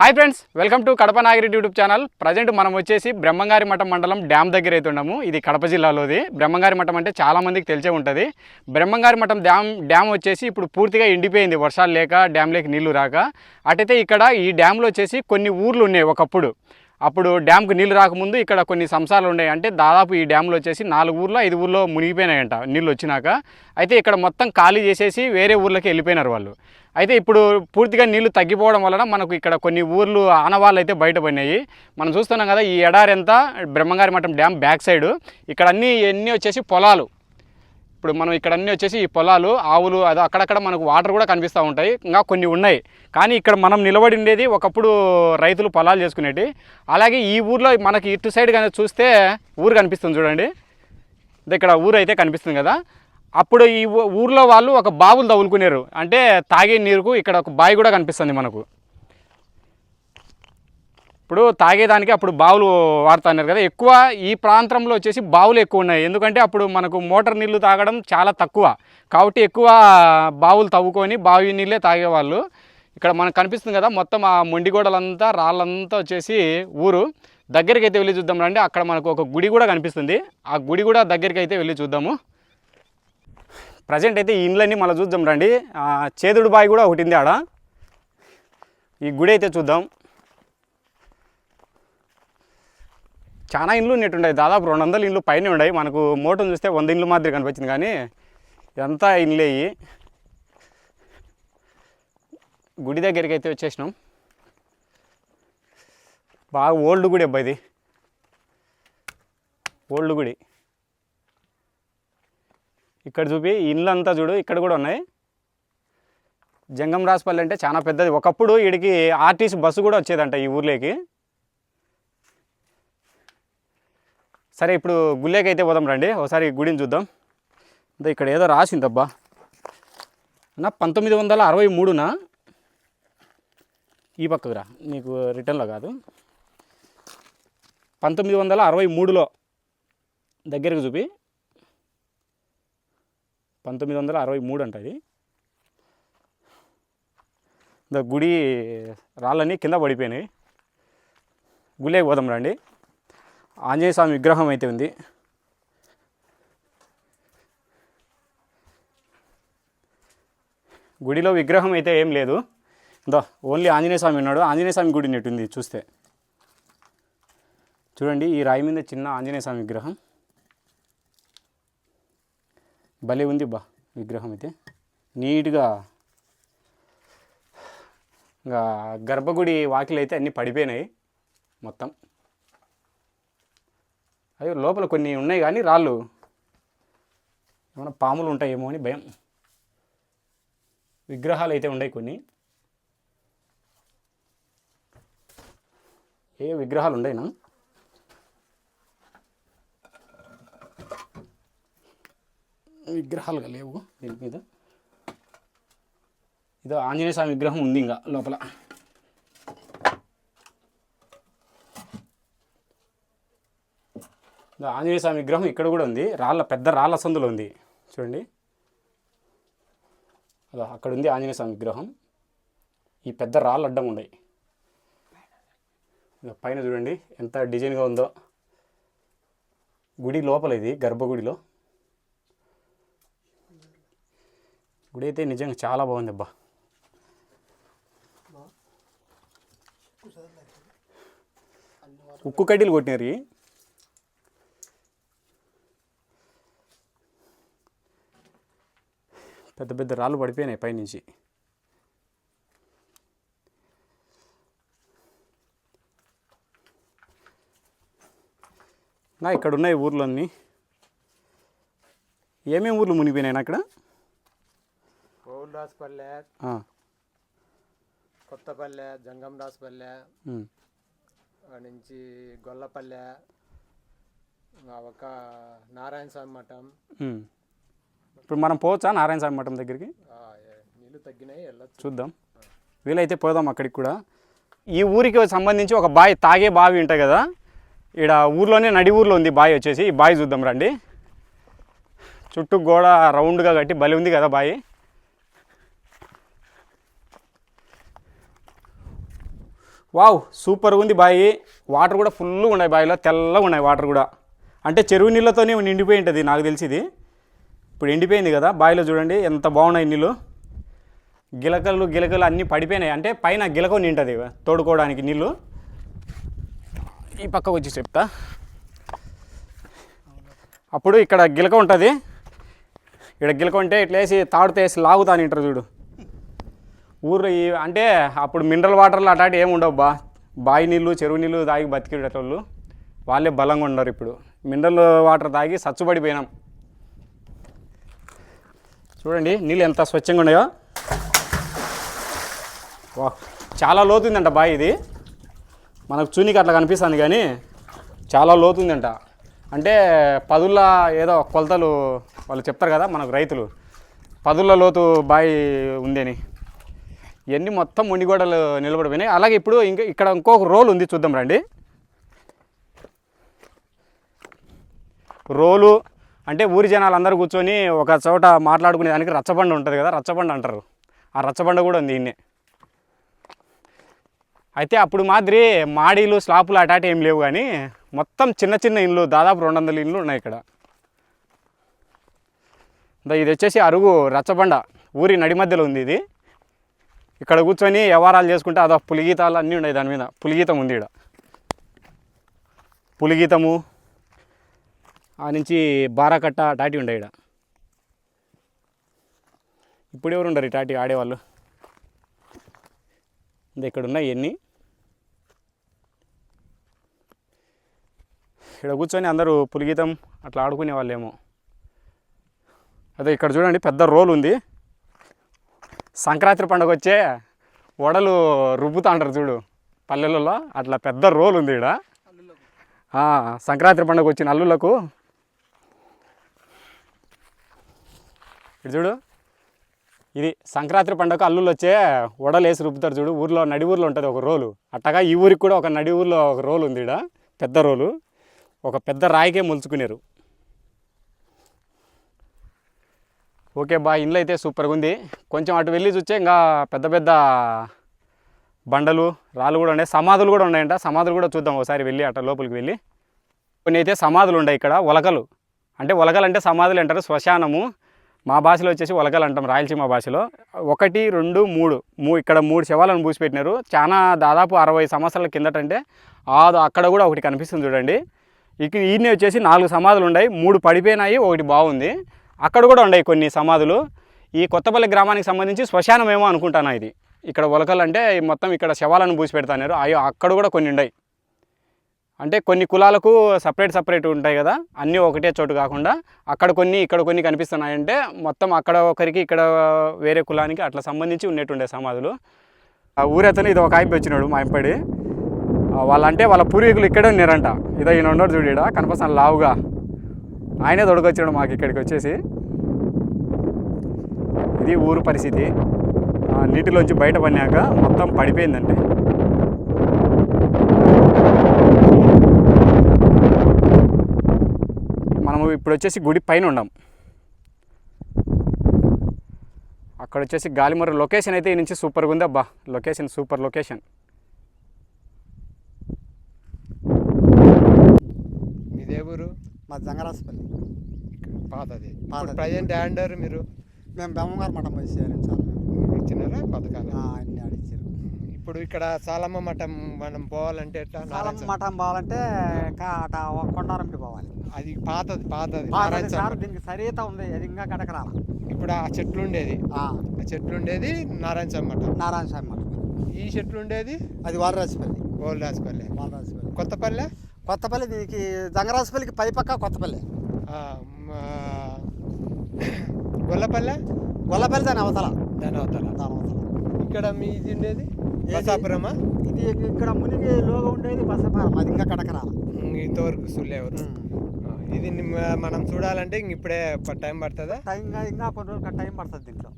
Hi friends welcome to Kadapa Nagireddy YouTube channel present మనం వచ్చేసి బ్రహ్మంగారి మఠం మండలం డ్యామ్ దగ్గర అయితే ఉన్నాము. ఇది కడప జిల్లాలోది. బ్రహ్మంగారి మఠం అంటే చాలామందికి తెలిసే ఉంటుంది. బ్రహ్మంగారి మఠం డ్యామ్ డ్యామ్ వచ్చేసి ఇప్పుడు పూర్తిగా ఎండిపోయింది. వర్షాలు లేక డ్యామ్లోకి నీళ్ళు రాక. అటైతే ఇక్కడ ఈ డ్యామ్లో వచ్చేసి కొన్ని ఊర్లు ఉన్నాయి ఒకప్పుడు. అప్పుడు డ్యామ్కి నీళ్ళు రాకముందు ఇక్కడ కొన్ని సంసారాలు ఉన్నాయి. అంటే దాదాపు ఈ డ్యామ్లో వచ్చేసి నాలుగు ఊర్లో ఐదు ఊర్లో మునిగిపోయినాయంట నీళ్ళు వచ్చినాక. అయితే ఇక్కడ మొత్తం ఖాళీ చేసేసి వేరే ఊర్లకి వెళ్ళిపోయినారు వాళ్ళు. అయితే ఇప్పుడు పూర్తిగా నీళ్ళు తగ్గిపోవడం వలన మనకు ఇక్కడ కొన్ని ఊర్లు ఆనవాళ్ళు అయితే బయటపడినాయి. మనం చూస్తున్నాం కదా ఈ ఎడారి అంతా బ్రహ్మంగారి మఠం డ్యామ్ బ్యాక్ సైడ్. ఇక్కడ అన్నీ ఎన్ని వచ్చేసి పొలాలు. ఇప్పుడు మనం ఇక్కడ అన్నీ వచ్చేసి ఈ పొలాలు ఆవులు అది అక్కడక్కడ మనకు వాటర్ కూడా కనిపిస్తూ ఉంటాయి. ఇంకా కొన్ని ఉన్నాయి. కానీ ఇక్కడ మనం నిలబడి ఉండేది ఒకప్పుడు రైతులు పొలాలు చేసుకునేటి. అలాగే ఈ ఊర్లో మనకి ఇటు సైడ్ కానీ చూస్తే ఊరు కనిపిస్తుంది చూడండి. ఇక్కడ ఊరు అయితే కనిపిస్తుంది కదా. అప్పుడు ఈ ఊర్లో వాళ్ళు ఒక బావులు తగులుకునేరు అంటే తాగే నీరుకు ఇక్కడ ఒక బావి కూడా కనిపిస్తుంది మనకు. ఇప్పుడు తాగేదానికి అప్పుడు బావులు వాడుతున్నారు కదా. ఎక్కువ ఈ ప్రాంతంలో వచ్చేసి బావులు ఎక్కువ ఉన్నాయి. ఎందుకంటే అప్పుడు మనకు మోటార్ నీళ్ళు తాగడం చాలా తక్కువ. కాబట్టి ఎక్కువ బావులు తవ్వుకొని బావి నీళ్ళే తాగేవాళ్ళు. ఇక్కడ మనకు కనిపిస్తుంది కదా మొత్తం ఆ మొండిగోడలంతా రాళ్ళంతా వచ్చేసి ఊరు. దగ్గరికి అయితే వెళ్ళి చూద్దాం రండి. అక్కడ మనకు ఒక గుడి కూడా కనిపిస్తుంది. ఆ గుడి కూడా దగ్గరికి అయితే వెళ్ళి చూద్దాము. ప్రజెంట్ అయితే ఈ ఇండ్లన్నీ మళ్ళీ చూద్దాం రండి. చేదుడు బావి కూడా ఒకటి ఉంది ఆడ. ఈ గుడి అయితే చూద్దాం. చాలా ఇండ్లు ఉన్నట్టుంటాయి దాదాపు రెండు వందల ఇండ్లు పైన ఉన్నాయి. మనకు మోటం చూస్తే వంద ఇండ్లు మాదిరి కనిపించింది కానీ ఇదంతా ఇండ్లేయి గుడి దగ్గరికి అయితే వచ్చేసినాం. బాగా ఓల్డ్ గుడి అబ్బా ఇది. ఓల్డ్ గుడి. ఇక్కడ చూపి ఇండ్లు అంతా చూడు ఇక్కడ కూడా ఉన్నాయి. జంగం రాజపల్లి అంటే చాలా పెద్దది. ఒకప్పుడు వీడికి ఆర్టీసీ బస్సు కూడా వచ్చేదంట ఈ ఊర్లోకి. సరే ఇప్పుడు గుళ్ళేకి అయితే పోదాం రండి. ఒకసారి గుడిని చూద్దాం. అంటే ఇక్కడ ఏదో రాసిందబ్బా. నా పంతొమ్మిది వందల అరవై మూడున? ఈ పక్కకు రా. నీకు రిటర్న్లో కాదు. పంతొమ్మిది వందల అరవై మూడులో దగ్గరకు చూపి. పంతొమ్మిది వందల అరవై మూడు అంట ఇది. గుడి రాళ్ళని కింద పడిపోయినాయి. గుళ్ళకి పోదాం రండి. ఆంజనేయ స్వామి విగ్రహం అయితే ఉంది. గుడిలో విగ్రహం అయితే ఏం లేదు. దో ఓన్లీ ఆంజనేయ స్వామి ఉన్నాడు. ఆంజనేయ స్వామి గుడి నెట్టుంది చూస్తే. చూడండి ఈ రాయి మీద చిన్న ఆంజనేయ స్వామి విగ్రహం. భలే ఉంది బా విగ్రహం అయితే. నీట్గా ఇంకా గర్భగుడి వాకిలు అయితే అన్నీ పడిపోయినాయి మొత్తం. అయ్యో లోపల కొన్ని ఉన్నాయి కానీ రాళ్ళు. ఏమైనా పాములు ఉంటాయేమో అని భయం. విగ్రహాలు అయితే ఉన్నాయి కొన్ని. ఏ విగ్రహాలు ఉండేనా? విగ్రహాలుగా లేవు. దీని మీద. ఇదో ఆంజనేయ స్వామి విగ్రహం ఉంది ఇంకా లోపల. ఆంజనేయ స్వామి విగ్రహం ఇక్కడ కూడా ఉంది. రాళ్ళ పెద్ద రాళ్ళ సందులో ఉంది. చూడండి. అదో అక్కడ ఉంది ఆంజనేయ స్వామి విగ్రహం. ఈ పెద్ద రాళ్ళు అడ్డం ఉన్నాయి పైన చూడండి ఎంత డిజైన్గా ఉందో. గుడి లోపల ఇది గర్భగుడిలో. గుడి అయితే నిజంగా చాలా బాగుంది అబ్బా. ఉక్కు కడ్డీలు కొట్టినారు. పెద్ద పెద్ద రాళ్ళు పడిపోయినాయి పైనుంచి. నా ఇక్కడ ఉన్నాయి ఊర్లన్నీ. ఏమేమి ఊర్లు మునిగిపోయినాయి అక్కడ పౌల్దాస్పల్లె ఆ, కొత్తపల్లె జంగం రాసుపల్లె నుంచి గొల్లపల్లె ఒక నారాయణ స్వామి మఠం. ఇప్పుడు మనం పోవచ్చా? నారాయణ స్వామి మఠం దగ్గరికి? తగ్గినాయి చూద్దాం. వీలైతే పోదాం అక్కడికి కూడా. ఈ ఊరికి సంబంధించి ఒక బావి తాగే బావి ఉంటాయి కదా ఇక్కడ ఊర్లోనే నడి ఊర్లో ఉంది బావి వచ్చేసి. ఈ బావి చూద్దాం రండి. చుట్టూ గోడ రౌండ్గా కట్టి బలి ఉంది కదా బావి వావ్ సూపర్గా ఉంది బాయి. వాటర్ కూడా ఫుల్గా ఉన్నాయి బావిలో తెల్లగా ఉన్నాయి వాటర్ కూడా. అంటే చెరువు నీళ్ళతోనే నిండిపోయి ఉంటుంది నాకు తెలిసి ఇది. ఇప్పుడు ఎండిపోయింది కదా బావిలో చూడండి ఎంత బాగున్నాయి నీళ్ళు. గిలకలు గిలకలు అన్నీ పడిపోయినాయి. అంటే పైన గిలక నింటుంది తోడుకోవడానికి నీళ్ళు. ఈ పక్కకు వచ్చి చెప్తా. అప్పుడు ఇక్కడ గిలక ఉంటుంది. ఇక్కడ గిలక ఉంటే ఇట్లా వేసి తాడుతో వేసి లాగుతా నింటారు చూడు. ఊర్లో ఈ అంటే అప్పుడు మినరల్ వాటర్లు అట్లాంటి ఏమి ఉండవు బా బావి నీళ్ళు చెరువు నీళ్ళు తాగి బతికేటోళ్ళు వాళ్ళే బలంగా ఉన్నారు ఇప్పుడు. మినరల్ వాటర్ తాగి సచ్చుబడిపోయినాం. చూడండి నీళ్ళు ఎంత స్వచ్ఛంగా ఉన్నాయో. వా చాలా లోతుందంట బావి ఇది. మనకు చూనికి అట్లా కనిపిస్తుంది కానీ చాలా లోతుందంట. అంటే పదుల ఏదో కొలతలు వాళ్ళు చెప్తారు కదా మనకు రైతులు. పదుల లోతు బావి ఉందని. ఇవన్నీ మొత్తం మొండిగోడలు నిలబడిపోయినాయి. అలాగే ఇప్పుడు ఇంకా ఇక్కడ ఇంకొక రోల్ ఉంది చూద్దాం రండి. రోలు అంటే ఊరి జనాలు అందరూ కూర్చొని ఒక చోట మాట్లాడుకునే దానికి రచ్చబండ ఉంటుంది కదా రచ్చబండ అంటారు. ఆ రచ్చబండ కూడా ఉంది ఇన్నే అయితే అప్పుడు మాదిరి మాడీలు స్లాపులు అటాట ఏం లేవు కానీ మొత్తం చిన్న చిన్న ఇండ్లు దాదాపు రెండు వందల ఇండ్లు ఉన్నాయి ఇక్కడ. ఇది వచ్చేసి అరుగు రచ్చబండ. ఊరి నడి మధ్యలో ఉంది ఇది. ఇక్కడ కూర్చొని వ్యవహారాలు చేసుకుంటే అదో పులిగీతాలు అన్నీ ఉన్నాయి దాని మీద. పులిగీతం ఉంది ఇక్కడ పులిగీతము ఆ నుంచి బారాకట్ట టాటి ఉండే ఇక్కడ ఇప్పుడు ఎవరు ఉండరు టాటి ఆడేవాళ్ళు? ఇంకా ఇక్కడ ఉన్నాయి ఎన్ని ఇక్కడ కూర్చొని అందరూ పులిగీతం అట్లా ఆడుకునే వాళ్ళేమో. అదే ఇక్కడ చూడండి పెద్ద రోల్ ఉంది. సంక్రాంతి పండుగ వచ్చే వడలు రుబ్బుతా అంటారు చూడు. పల్లెలలో అట్లా పెద్ద రోల్ ఉంది ఇక్కడ సంక్రాంతి పండుగ వచ్చిన అల్లులకు ఇది చూడు. ఇది సంక్రాంతి పండుగ అల్లులు వచ్చే వడలేసి రుపుతారు రుబ్బుతారు చూడు. ఊర్లో నడి ఊర్లో ఉంటుంది ఒక రోలు. అట్టగా ఈ ఊరికి కూడా ఒక నడి ఊర్లో ఒక రోలు ఉంది ఇక్కడ పెద్ద రోలు. ఒక పెద్ద రాయికే ములుచుకునేరు. ఓకే బా ఇండ్లు అయితే సూపర్గా ఉంది. కొంచెం అటు వెళ్ళి చూస్తే ఇంకా పెద్ద పెద్ద బండలు రాళ్ళు కూడా ఉన్నాయి. సమాధులు కూడా ఉన్నాయంట. సమాధులు కూడా చూద్దాం ఒకసారి వెళ్ళి అట్ట లోపలికి వెళ్ళి. కొన్ని అయితే సమాధులు ఉన్నాయి ఇక్కడ. ఉలకలు అంటే ఉలకలు అంటే సమాధులు అంటారు. శ్మశానము. మా భాషలో వచ్చేసి ఉలకలు అంటాం రాయలసీమ భాషలో. ఒకటి రెండు మూడు. మూ ఇక్కడ మూడు శవాలను పూసిపెట్టినారు చాలా దాదాపు అరవై సంవత్సరాల కిందటంటే ఆ అక్కడ కూడా ఒకటి కనిపిస్తుంది చూడండి. ఇక ఈయన వచ్చేసి నాలుగు సమాధులు ఉన్నాయి. మూడు పడిపోయినాయి ఒకటి బాగుంది. అక్కడ కూడా ఉన్నాయి కొన్ని సమాధులు. ఈ కొత్తపల్లి గ్రామానికి సంబంధించి శ్మశానం ఏమో అనుకుంటాను ఇది. ఇక్కడ ఉలకలు అంటే మొత్తం ఇక్కడ శవాలను పూసి పెడతారు అయ్యో అక్కడ కూడా కొన్ని ఉన్నాయి. అంటే కొన్ని కులాలకు సపరేట్ సపరేట్ ఉంటాయి కదా అన్నీ ఒకటే చోటు కాకుండా అక్కడ కొన్ని ఇక్కడ కొన్ని కనిపిస్తున్నాయంటే మొత్తం అక్కడ ఒకరికి ఇక్కడ వేరే కులానికి అట్లా సంబంధించి ఉండేటుండే సమాధులు. ఆ ఊరతను ఇది ఒక ఆయన వచ్చినాడు మా ఇంపడి వాళ్ళంటే వాళ్ళ పూర్వీకులు ఇక్కడే ఉన్నారంట. ఇదో ఈయన ఉన్నాడు చూడ కనిపిస్తాను లావుగా. ఆయనే తొడగొచ్చాడు మాకు ఇక్కడికి వచ్చేసి. ఇది ఊరు పరిస్థితి. నీటిలోంచి బయట పడినాక మొత్తం పడిపోయిందండి మనము ఇప్పుడు వచ్చేసి గుడి పైన ఉన్నాం. అక్కడ వచ్చేసి గాలిమర లొకేషన్ అయితే ఈ నుంచి సూపర్గా ఉంది. అబ్బా లొకేషన్ సూపర్ లొకేషన్ మీదే ఊరు? మా జంగరాజపల్లి పాతది. ప్రజెంట్ హ్యాండర్ మీరు? మేము బెమ్మగారు మఠం పోయి చేరించాలి మేము ఇచ్చినారా? పథకాలు? ఆ, అన్ని అడిచారు ఇప్పుడు ఇక్కడ సాలమ్మ మఠం మనం పోవాలంటే ఎట్లా? సాలం నారాయణ స్వామి. మఠం పోవాలంటే అట కొండారంకి పోవాలి. అది పాతది పాతది సార్. దీనికి సరిత ఉంది అది ఇంకా గడక రాల. ఇప్పుడు ఆ చెట్లు ఉండేది. ఆ, చెట్లు ఉండేది నారాయణ స్వామి మఠం. నారాయణ స్వామి మఠం. ఈ చెట్లు ఉండేది? అది వాలరాజపల్లి ఓల్డ్ హాస్పల్లె వాలరాజపల్లి కొత్తపల్లె? కొత్తపల్లి దీనికి జంగరాజపల్లికి పై పక్క కొత్తపల్లి. గొల్లపల్లె? గొల్లపల్లి దాని అవతల. దాని అవతల. దాని అవతల. ఇక్కడ మీ ఇది ఉండేది? బసాపురమా ఇది ఇక్కడ మునిగి లోగా ఉండేది బసపారం. అది ఇంకా గడక రాల ఇంతవరకు సుల్లేవరు ఇది మనం చూడాలంటే ఇప్పుడే టైం పడుతుందా? టైం ఇంకా ఇంకా కొన్ని రోజులు టైం పడుతుంది దీంట్లో.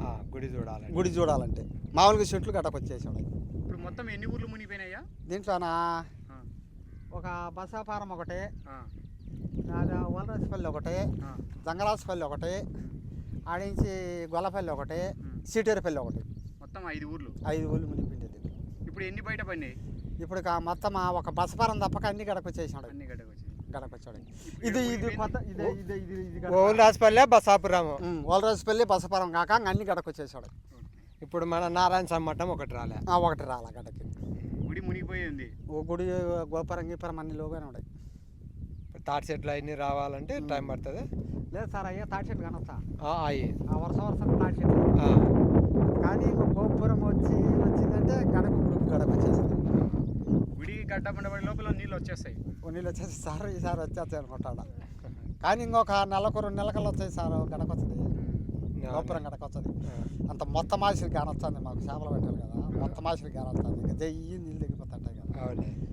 ఆ, గుడి చూడాలంటే. గుడి చూడాలంటే. మామూలుగా చెట్లు గడప వచ్చేసాడు ఇప్పుడు మొత్తం ఎన్ని ఊర్లు మునిగిపోయినాయా? దీంట్లోనా? ఒక బసాపారం ఒకటి వలరాజపల్లి ఒకటి జంగరాజపల్లి ఒకటి ఆడించి గొల్లపల్లి ఒకటి సీటేరుపల్లి ఒకటి. మొత్తం ఐదు ఊర్లు? ఐదు ఊళ్ళు మునిగిపోయింది ఇప్పుడు ఎన్ని బయట పడినాయి? ఇప్పుడు మొత్తం ఆ ఒక బసపారం తప్పక అన్ని గడకు వచ్చేసాడు అన్ని గడకు వచ్చాడు ఇది ఇది కొత్త ఇది ఇది ఉమ్, ఓలరాజుపల్లి బసపారం కాక అన్ని గడకు వచ్చేసాడు. ఇప్పుడు మన నారాయణ సమ్మటం ఒకటి రాలే. ఆ, ఒకటి రాల గడకి గుడి మునిగిపోయి ఉంది. ఓ గుడి గోపురం గీపురం అన్ని లోగానే ఉన్నాయి. ఇప్పుడు తాటి చెట్లు అవన్నీ రావాలంటే టైం పడుతుంది. లేదు సార్ అయ్యా తాటి చెట్లు కానొస్తా. ఆ వరుస వరుస తాటి చెట్లు. కానీ ఇంకో గోపురం వచ్చి వచ్చిందంటే గడకు గుడికి గడకు వచ్చేసింది గుడి గడ్డ పండబడి లోపల నీళ్ళు వచ్చేస్తాయి. ఓ నీళ్ళు వచ్చేసి సార్ ఈసారి వచ్చేస్తాయి అనుకుంటాడా కానీ ఇంకొక నెలకు రెండు నెలకల్లా వచ్చాయి సార్ గడకు వస్తుంది గోపురం గడకు వస్తుంది అంత మొత్తం ఆశలు కానొస్తుంది మాకు చేపలు పెట్టాలి కదా. మొత్తం ఆశలు కానొస్తుంది ఇంకా జయ్యి నీళ్ళు దిగిపోతుంటాయి కదా.